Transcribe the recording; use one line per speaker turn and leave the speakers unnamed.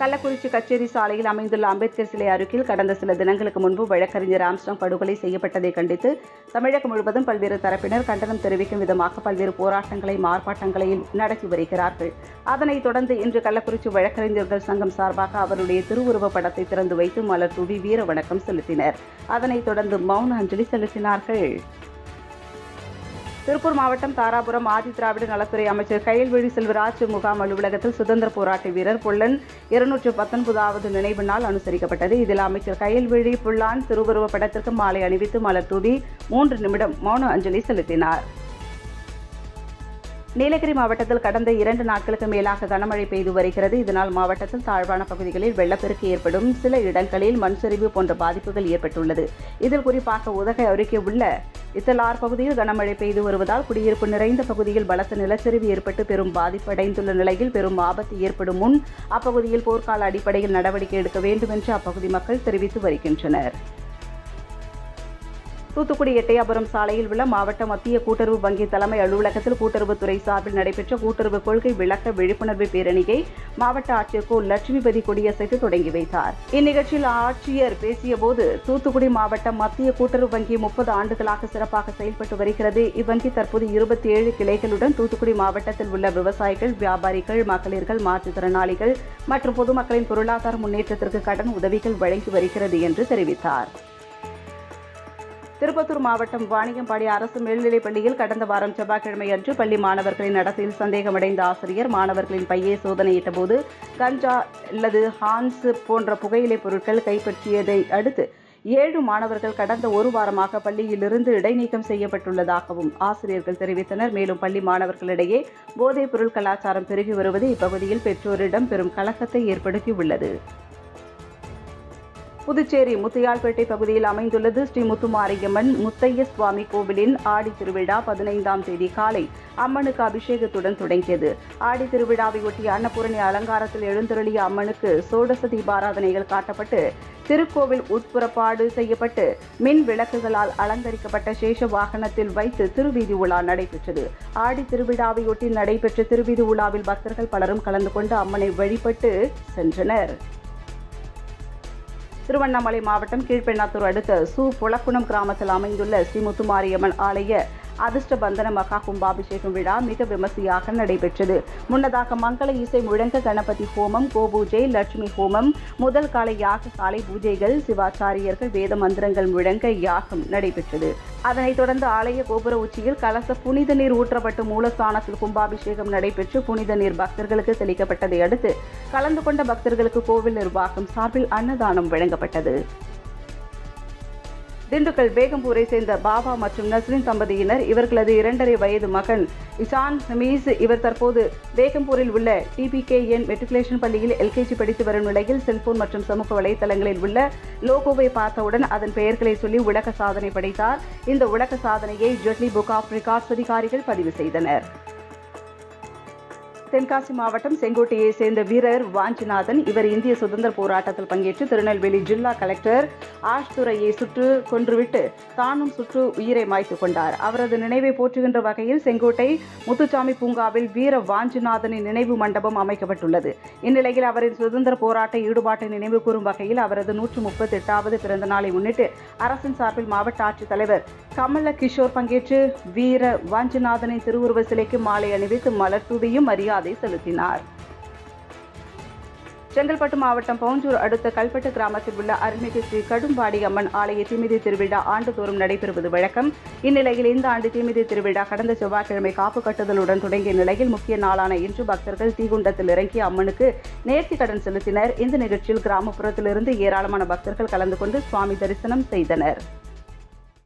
கள்ளக்குறிச்சி கச்சேரி சாலையில் அமைந்துள்ள அம்பேத்கர் சிலை அருகில் கடந்த சில தினங்களுக்கு முன்பு வழக்கறிஞர் ஆம்ஸ்டாங் படுகொலை செய்யப்பட்டதை கண்டித்து தமிழகம் முழுவதும் பல்வேறு தரப்பினர் கண்டனம் தெரிவிக்கும் விதமாக பல்வேறு போராட்டங்களையும் ஆர்ப்பாட்டங்களையும் நடத்தி வருகிறார்கள். அதனைத் தொடர்ந்து இன்று கள்ளக்குறிச்சி வழக்கறிஞர்கள் சங்கம் சார்பாக அவருடைய திருவுருவப் படத்தை திறந்து வைத்து மலர் தூவி வீர வணக்கம் செலுத்தினர். அதனைத் தொடர்ந்து மௌன அஞ்சலி செலுத்தினார்கள். திருப்பூர் மாவட்டம் தாராபுரம் ஆதி திராவிட நலத்துறை அமைச்சர் கையல்விழி செல்வராஜ் முகாம் அலுவலகத்தில் சுதந்திர போராட்ட வீரர் புல்லன் இருநூற்று பத்தொன்பதாவது நினைவு நாள் அனுசரிக்கப்பட்டது. இதில் அமைச்சர் கையல்விழி புல்லான் திருவுருவ படத்திற்கு மாலை அணிவித்து மலர் தூவி மூன்று நிமிடம் மௌன அஞ்சலி செலுத்தினார். நீலகிரி மாவட்டத்தில் கடந்த இரண்டு நாட்களுக்கு மேலாக கனமழை பெய்து வருகிறது. இதனால் மாவட்டத்தில் தாழ்வான பகுதிகளில் வெள்ளப்பெருக்கு ஏற்படும். சில இடங்களில் மண் சரிவு போன்ற பாதிப்புகள் ஏற்பட்டுள்ளது. இதில் குறிப்பாக உதகை அருகே உள்ள இத்தலார் பகுதியில் கனமழை பெய்து வருவதால் குடியிருப்பு நிறைந்த பகுதியில் பலத்த நிலச்சரிவு ஏற்பட்டு பெரும் பாதிப்படைந்துள்ள நிலையில் பெரும் ஆபத்து ஏற்படும் முன் அப்பகுதியில் போர்க்கால அடிப்படையில் நடவடிக்கை எடுக்க வேண்டும் என்று அப்பகுதி மக்கள் தெரிவித்து வருகின்றனர். தூத்துக்குடி எட்டயபுரம் சாலையில் உள்ள மாவட்ட மத்திய கூட்டுறவு வங்கி தலைமை அலுவலகத்தில் கூட்டுறவுத்துறை சார்பில் நடைபெற்ற கூட்டுறவு கொள்கை விளக்க விழிப்புணர்வு பேரணியை மாவட்ட ஆட்சியர் கோ லட்சுமிபதி கொடியசைத்து தொடங்கி வைத்தார். இந்நிகழ்ச்சியில் ஆட்சியர் பேசியபோது தூத்துக்குடி மாவட்டம் மத்திய கூட்டுறவு வங்கி முப்பது ஆண்டுகளாக சிறப்பாக செயல்பட்டு வருகிறது. இவ்வங்கி தற்போது இருபத்தி ஏழு கிளைகளுடன் தூத்துக்குடி மாவட்டத்தில் உள்ள விவசாயிகள் வியாபாரிகள் மகளிர்கள் மாற்றுத்திறனாளிகள் மற்றும் பொதுமக்களின் பொருளாதார முன்னேற்றத்திற்கு கடன் உதவிகள் வழங்கி வருகிறது என்று தெரிவித்தார். திருப்பத்தூர் மாவட்டம் வாணியம்பாடி அரசு மேல்நிலைப் பள்ளியில் கடந்த வாரம் செவ்வாய்க்கிழமை அன்று பள்ளி மாணவர்களின் நடத்தையில் சந்தேகமடைந்த ஆசிரியர் மாணவர்களின் பையை சோதனையிட்டபோது கஞ்சா அல்லது ஹான்ஸ் போன்ற புகையிலைப் பொருட்கள் கைப்பற்றியதை அடுத்து ஏழு மாணவர்கள் கடந்த ஒரு வாரமாக பள்ளியிலிருந்து இடைநீக்கம் செய்யப்பட்டுள்ளதாகவும் ஆசிரியர்கள் தெரிவித்தனர். மேலும் பள்ளி மாணவர்களிடையே போதைப் பொருள் கலாச்சாரம் பெருகி வருவது இப்பகுதியில் பெற்றோரிடம் பெரும் கலக்கத்தை ஏற்படுத்தியுள்ளது. புதுச்சேரி முத்தியால்பேட்டை பகுதியில் அமைந்துள்ளது ஸ்ரீ முத்துமாரியம்மன் முத்தைய சுவாமி கோவிலின் ஆடி திருவிழா பதினைந்தாம் தேதி காலை அம்மனுக்கு அபிஷேகத்துடன் தொடங்கியது. ஆடி திருவிழாவையொட்டி அன்னபூரணி அலங்காரத்தில் எழுந்தருளிய அம்மனுக்கு சோடச தீபாராதனைகள் காட்டப்பட்டு திருக்கோவில் உட்புறப்பாடு செய்யப்பட்டு மின் விளக்குகளால் அலங்கரிக்கப்பட்ட சேஷ வாகனத்தில் வைத்து திருவீதி உலா நடைபெற்றது. ஆடி திருவிழாவையொட்டி நடைபெற்ற திருவீதி உலாவில் பக்தர்கள் பலரும் கலந்து கொண்டு அம்மனை வழிபட்டு சென்றனர். திருவண்ணாமலை மாவட்டம் கீழ்பெண்ணாத்தூர் அடுத்த சு. புலக்குணம் கிராமத்தில் அமைந்துள்ள ஸ்ரீ. முத்துமாரியம்மன் ஆலய அதிர்ஷ்ட பந்தன மகா கும்பாபிஷேகம் விழா மிக விமர்சையாக நடைபெற்றது. முன்னதாக மங்கள இசை முழங்க கணபதி ஹோமம் கோபூஜை லட்சுமி ஹோமம் முதல் காலை யாக காலை பூஜைகள் சிவாச்சாரியர்கள் வேத மந்திரங்கள் முழங்க யாகம் நடைபெற்றது. அதனைத் தொடர்ந்து ஆலய கோபுர உச்சியில் கலச புனித நீர் ஊற்றப்பட்டு மூலஸ்தானத்தில் கும்பாபிஷேகம் நடைபெற்று புனித நீர் பக்தர்களுக்கு தெளிக்கப்பட்டதை அடுத்து கலந்து கொண்ட பக்தர்களுக்கு கோவில் நிர்வாகம் சார்பில் அன்னதானம் வழங்கப்பட்டது. திண்டுக்கல் பேகம்பூரை சேர்ந்த பாபா மற்றும் நஸ்ரின் தம்பதியினர் இவர்களது இரண்டரை வயது மகன் இசான் ஹமீஸ் இவர் தற்போது பேகம்பூரில் உள்ள டிபிகேஎன் மெட்ரிகுலேஷன் பள்ளியில் எல்கேஜி படித்து வரும் நிலையில் செல்போன் மற்றும் சமூக வலைதளங்களில் உள்ள லோகோவை பார்த்தவுடன் அதன் பெயர்களை சொல்லி உலக சாதனை படைத்தார். இந்த உலக சாதனையை ஜெட்லி புக் ஆஃப் ரெக்கார்ட்ஸ் அதிகாரிகள் பதிவு செய்தனர். தென்காசி மாவட்டம் செங்கோட்டையை சேர்ந்த வீரர் வாஞ்சிநாதன் இவர் இந்திய சுதந்திர போராட்டத்தில் பங்கேற்று திருநெல்வேலி ஜில்லா கலெக்டர் ஆஷ்துறையை சுற்று சுட்டு கொன்றுவிட்டு தானும் சுற்று உயிரை மாய்த்து கொண்டார். அவரது நினைவை போற்றுகின்ற வகையில் செங்கோட்டை முத்துச்சாமி பூங்காவில் வீர வாஞ்சிநாதனின் நினைவு மண்டபம் அமைக்கப்பட்டுள்ளது. இந்நிலையில் அவரின் சுதந்திர போராட்ட ஈடுபாட்டை நினைவு கூறும் வகையில் அவரது நூற்று முப்பத்தி எட்டாவது பிறந்த நாளை முன்னிட்டு அரசின் சார்பில் மாவட்ட ஆட்சித்தலைவர் கமல கிஷோர் பங்கேற்று வீர வாஞ்சிநாதனின் திருவுருவ சிலைக்கு மாலை அணிவித்து மலர் தூவியும் மரியாதை செலுத்தினார். செங்கல்பட்டு மாவட்டம் பவுஞ்சூர் அடுத்த கல்பட்டு கிராமத்தில் உள்ள அருள்மிகு ஸ்ரீ கடும்பாடி அம்மன் ஆலய தீமிதி திருவிழா ஆண்டுதோறும் நடைபெறுவது வழக்கம். இந்நிலையில் இந்த ஆண்டு தீமிதி திருவிழா கடந்த செவ்வாய்க்கிழமை காப்பு கட்டுதலுடன் தொடங்கிய நிலையில் முக்கிய நாளான இன்று பக்தர்கள் தீகுண்டத்தில் இறங்கி அம்மனுக்கு நேர்த்தி கடன் செலுத்தினர். இந்த நிகழ்ச்சியில் கிராமப்புறத்திலிருந்து ஏராளமான பக்தர்கள் கலந்து கொண்டு சுவாமி தரிசனம் செய்தனர்.